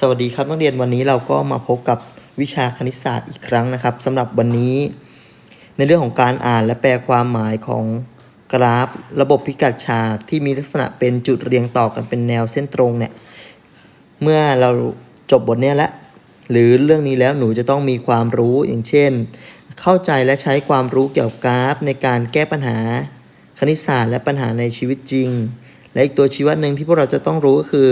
สวัสดีครับนักเรียนวันนี้เราก็มาพบกับวิชาคณิตศาสตร์อีกครั้งนะครับสำหรับวันนี้ ในเรื่องของการอ่านและแปลความหมายของกราฟ ระบบพิกัดฉากที่มีลักษณะเป็นจุดเรียงต่อกันเป็นแนวเส้นตรงเนี่ยเมื่อเราจบบทนี้แล้วหรือเรื่องนี้แล้วหนูจะต้องมีความรู้อย่างเช่น เข้าใจและใช้ความรู้เกี่ยวกับกราฟ ในการแก้ปัญหาคณิตศาสตร์และปัญหาในชีวิตจริง และอีกตัวชี้วัดหนึ่งที่พวกเราจะต้องรู้ก็คือ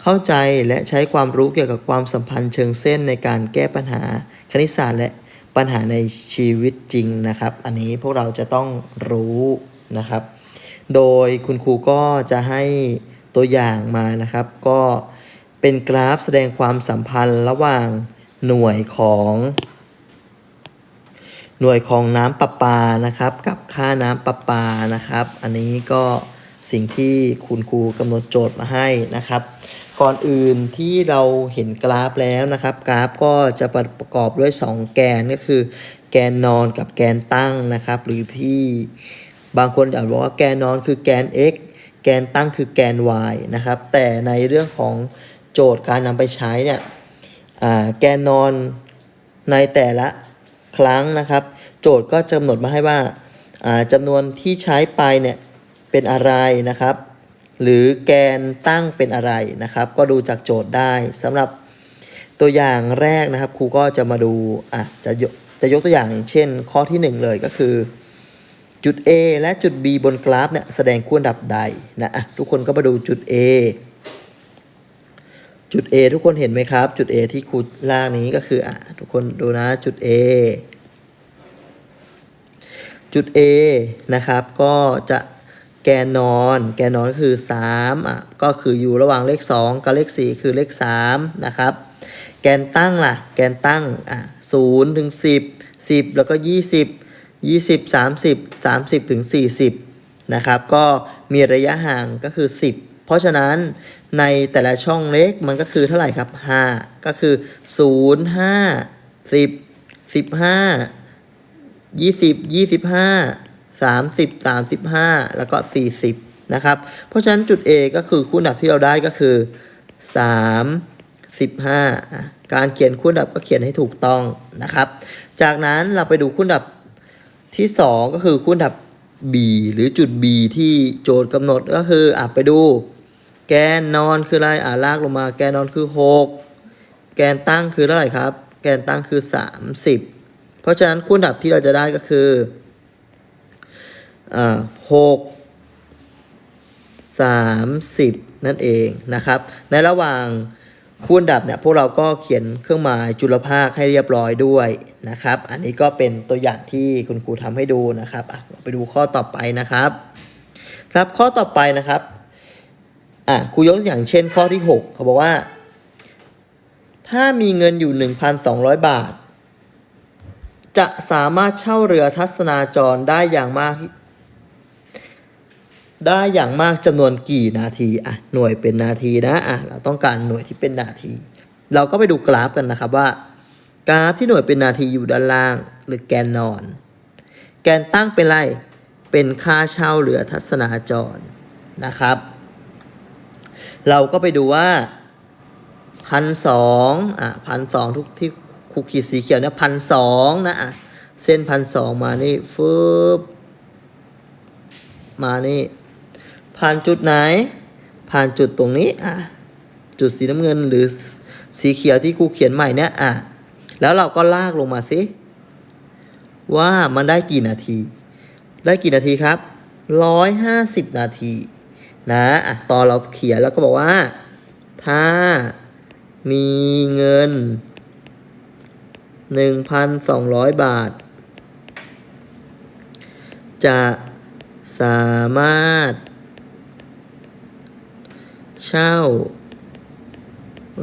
เข้าใจและใช้ความรู้เกี่ยวกับความสัมพันธ์เชิงเส้นในการแก้ปัญหาคณิตศาสตร์และปัญหาในชีวิตจริงนะครับ อันนี้พวกเราจะต้องรู้นะครับ โดยคุณครูก็จะให้ตัวอย่างมานะครับ ก็เป็นกราฟแสดงความสัมพันธ์ระหว่างหน่วยของหน่วยของน้ำประปานะครับ กับค่าน้ำประปานะครับ อันนี้ก็ สิ่งที่คุณครูกำหนดโจทย์มาให้นะครับ ก่อนอื่นที่เราเห็นกราฟแล้วนะครับ กราฟก็จะประกอบด้วย 2 แกนก็คือ แกนนอนกับแกนตั้งนะครับ หรือที่บางคนอาจบอกว่าแกนนอนคือแกน x แกนตั้งคือแกน y นะครับ แต่ในเรื่องของโจทย์การนำไปใช้เนี่ยแกนนอนในแต่ละครั้งนะครับ โจทย์ก็จะกำหนดมาให้ว่าจำนวนที่ใช้ไปเนี่ย เป็นอะไรนะครับ หรือแกนตั้งเป็นอะไรนะครับ ก็ดูจากโจทย์ได้สำหรับตัวอย่างแรกนะครับครูก็จะมาดูอะจะยกจะยกตัวอย่างเช่น ข้อที่ 1 เลยก็คือ จุด A และจุด B บนกราฟเนี่ยแสดงคู่อันดับใดนะอะทุกคนก็มาดูจุด A จุด A ทุกคนเห็นไหมครับ จุด A ที่ครูล่างนี้ก็คืออะทุกคนดูนะจุด A จุด A นะครับก็จะ แกนนอน แกนนอนก็คือ3อะก็คืออยู่ระหว่างเลข 2 กับเลข 4 คือเลข3นะครับ แกนตั้งล่ะ แกนตั้งอะ0ถึง10 10แล้วก็20 20 30 30ถึง40นะครับ ก็มีระยะห่างก็คือ10เพราะฉะนั้นในแต่ละช่องเล็กมันก็คือเท่าไหร่ครับ5ก็คือ0 5 10 15ยี่สิบสิบห้าสามสิบสามสิบห้า แล้วก็สี่สิบนะครับ เพราะฉะนั้นจุด A ก็คือคู่อันดับที่เราได้ก็คือสามสิบห้าการเขียนคู่อันดับก็เขียนให้ถูกต้องนะครับ จากนั้นเราไปดูคู่อันดับที่สองก็คือคู่อันดับ B หรือจุด B ที่โจทย์กำหนดก็คืออะไปดู แกนนอนคืออะไรอะลากลงมา แกนนอนคือหกแกนตั้งคือเท่าไหร่ครับ แกนตั้งคือสามสิบเพราะฉะนั้นคู่อันดับที่เราจะได้ก็คือ อ่าหกสามสิบนั่นเองนะครับ ในระหว่างคู่อันดับเนี่ยพวกเราก็เขียนเครื่องหมายจุลภาคให้เรียบร้อยด้วยนะครับ อันนี้ก็เป็นตัวอย่างที่คุณครูทำให้ดูนะครับไปดูข้อต่อไปนะครับ ครับข้อต่อไปนะครับอะครูยกตัวอย่างเช่นข้อที่ 6 เขาบอกว่า ถ้ามีเงินอยู่ 1,200 บาท จะสามารถเช่าเรือทัศนาจรได้อย่างมาก ได้อย่างมากจำนวนกี่นาทีอะหน่วยเป็นนาทีนะอะเราต้องการหน่วยที่เป็นนาที เราก็ไปดูกราฟกันนะครับว่า กราฟที่หน่วยเป็นนาทีอยู่ด้านล่าง หรือแกนนอน แกนตั้งเป็นไรเป็นค่าเช่าเรือทัศนาจรนะครับ เราก็ไปดูว่าพันสองอะพันสองทุกที่ครูขีดสีเขียวเนี่ยพันสองนะอะเส้นพันสองมานี่ฟึบมานี่ ผ่านจุดไหน ผ่านจุดตรงนี้อะจุดสีน้ำเงินหรือสีเขียวที่ครูเขียนใหม่เนี่ยอะแล้วเราก็ลากลงมาสิว่ามันได้กี่นาที ได้กี่นาทีครับร้อยห้าสิบนาที นะอะตอนเราเขียนแล้วก็บอกว่า ถ้ามีเงิน1,200บาท จะสามารถ เช่า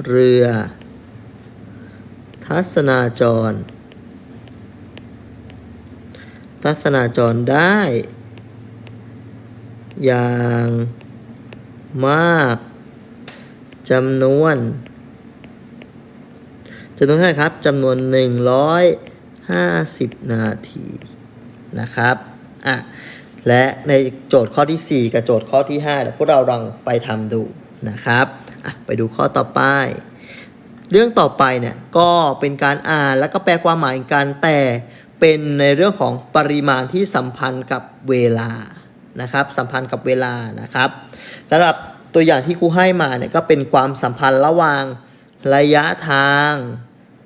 เรือ ทัศนาจร ทัศนาจรได้ อย่างมากจำนวนจำนวนเท่าไหร่ครับจำนวน 150 นาทีนะครับอะและในโจทย์ข้อที่ 4 กับโจทย์ข้อที่5เดี๋ยวพวกเราลองไปทำดู นะครับไปดูข้อต่อไป เรื่องต่อไปเนี่ยก็เป็นการอ่านแล้วก็แปลความหมายกันแต่เป็นในเรื่องของปริมาณที่สัมพันธ์กับเวลานะครับสัมพันธ์กับเวลานะครับสำหรับตัวอย่างที่ครูให้มาเนี่ยก็เป็นความสัมพันธ์ระหว่างระยะทาง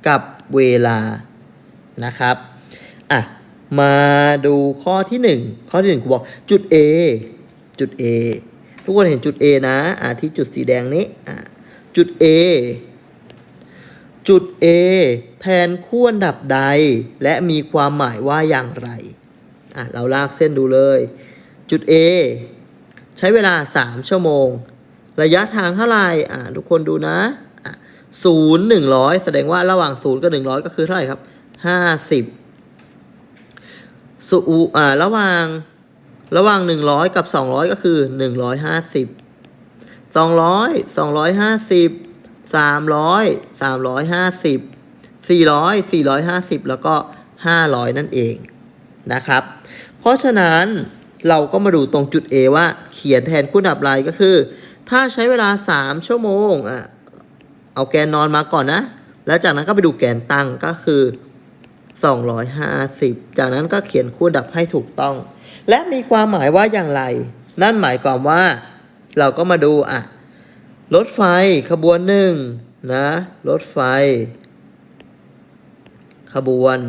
กับเวลานะครับอะมาดูข้อที่หนึ่งข้อที่หนึ่งครูบอกจุด A จุด A ทุกคนเห็นจุด A นะอะที่จุดสีแดงนี้อะจุด A จุด A แทนคู่อันดับใด และมีความหมายว่าอย่างไรอะเราลากเส้นดูเลย จุด A ใช้เวลา 3 ชั่วโมง ระยะทางเท่าไหร่อะทุกคนดูนะศูนย์หนึ่งร้อยแสดงว่าระหว่างศูนย์กับหนึ่งร้อยก็คือเท่าไหร่ครับห้าสิบสูอ่าระหว่าง ระหว่างหนึ่งร้อยกับสองร้อยก็คือหนึ่งร้อยห้าสิบสองร้อยสองร้อยห้าสิบสามร้อยสามร้อยห้าสิบสี่ร้อยสี่ร้อยห้าสิบแล้วก็ห้าร้อยนั่นเองนะครับ เพราะฉะนั้นเราก็มาดูตรงจุด A ว่าเขียนแทนคู่ดับไรก็คือ ถ้าใช้เวลา 3 ชั่วโมงอะเอาแกนนอนมาก่อนนะ แล้วจากนั้นก็ไปดูแกนตั้งก็คือ 250 จากนั้นก็เขียนคู่ดับให้ถูกต้อง และมีความหมายว่าอย่างไร นั่นหมายความว่า เราก็มาดูอะ รถไฟขบวนหนึ่งนะ รถไฟ ขบวน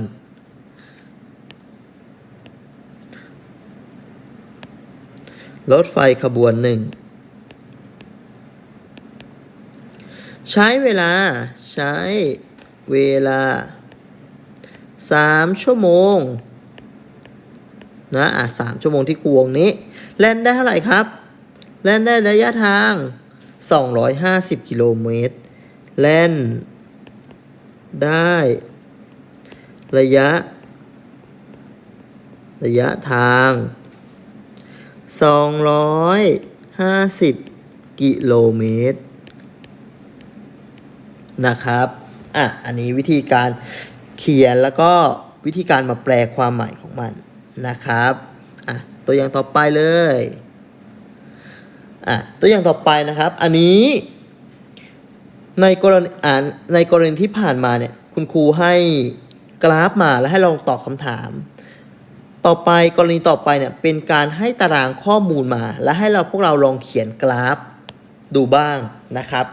รถไฟขบวนหนึ่ง ใช้เวลา ใช้เวลาสามชั่วโมง นะอะสามชั่วโมงที่คูวงนี้แล่นได้เท่าไหร่ครับแล่นได้ระยะทาง 250 กิโลเมตรแล่นได้ ระยะ ระยะทาง 250 กิโลเมตร นะครับ อะ อันนี้วิธีการเขียนแล้วก็วิธีการมาแปลความหมายของมัน นะครับอะตัวอย่างต่อไปเลยอะตัวอย่างต่อไปนะครับ อันนี้ในกรณีอ่านในกรณีที่ผ่านมาเนี่ยคุณครูให้กราฟมาแล้วให้ลองตอบคำถาม ต่อไปกรณีต่อไปเนี่ยเป็นการให้ตารางข้อมูลมา และให้เราพวกเราลองเขียนกราฟดูบ้างนะครับ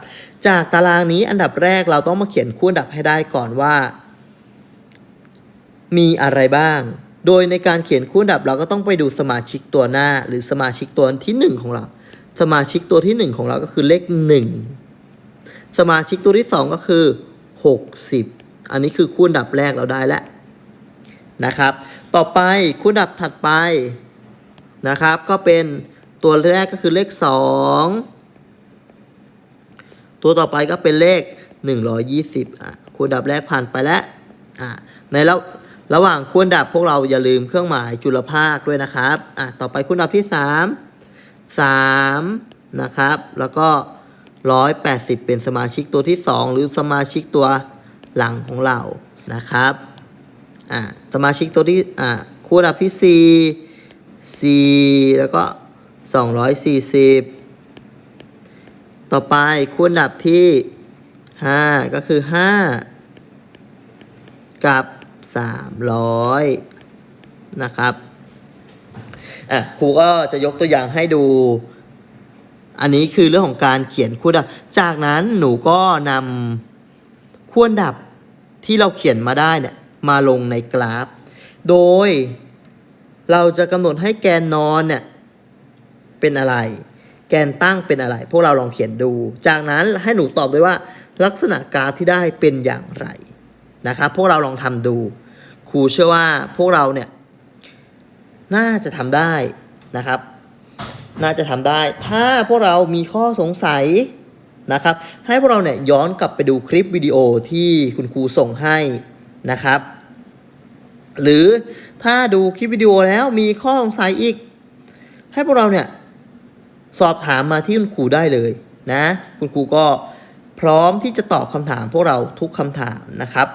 จากตารางนี้อันดับแรกเราต้องมาเขียนคู่อันดับให้ได้ก่อนว่า มีอะไรบ้าง โดยในการเขียนคู่อันดับเราก็ต้องไปดูสมาชิกตัวหน้า หรือสมาชิกตัวที่หนึ่งของเรา สมาชิกตัวที่หนึ่งของเราก็คือเลขหนึ่งสมาชิกตัวที่สองก็คือหกสิบอันนี้คือคู่อันดับแรกเราได้แล้วนะครับ ต่อไปคู่อันดับถัดไปนะครับ ก็เป็นตัวแรกก็คือเลขสองตัวต่อไปก็เป็นเลข 120อะคูณดับแรกผ่านไปแล้วอะในระ ระหว่างคูณดับพวกเราอย่าลืมเครื่องหมายจุลภาคด้วยนะครับอะต่อไปคูณดับที่ 3 3นะครับแล้วก็ 180 เป็นสมาชิกตัวที่ 2 หรือสมาชิกตัวหลังของเรานะครับอะสมาชิกตัวที่อะคูณดับที่ 4 4 แล้วก็ 240 ต่อไปคูณดับที่ 5 ก็คือ 5 กับ 300 นะครับอะครูก็จะยกตัวอย่างให้ดู อันนี้คือเรื่องของการเขียนคู่ดับ จากนั้นหนูก็นำคู่ดับที่เราเขียนมาได้เนี่ยมาลงในกราฟ โดยเราจะกำหนดให้แกนนอนเนี่ยเป็นอะไร แกนตั้งเป็นอะไร พวกเราลองเขียนดู จากนั้นให้หนูตอบด้วยว่าลักษณะกราฟที่ได้เป็นอย่างไรนะครับ พวกเราลองทำดู รูเชื่อว่าพวกเราเนี่ยน่าจะทำได้นะครับ น่าจะทำได้ ถ้าพวกเรามีข้อสงสัยนะครับ ให้พวกเราเนี่ยย้อนกลับไปดูคลิปวิดีโอที่คุณครูส่งให้นะครับ หรือถ้าดูคลิปวิดีโอแล้วมีข้อสงสัยอีก ให้พวกเราเนี่ยสอบถามมาที่คุณครูได้เลยนะ คุณครูก็พร้อมที่จะตอบคำถามพวกเราทุกคำถามนะครับ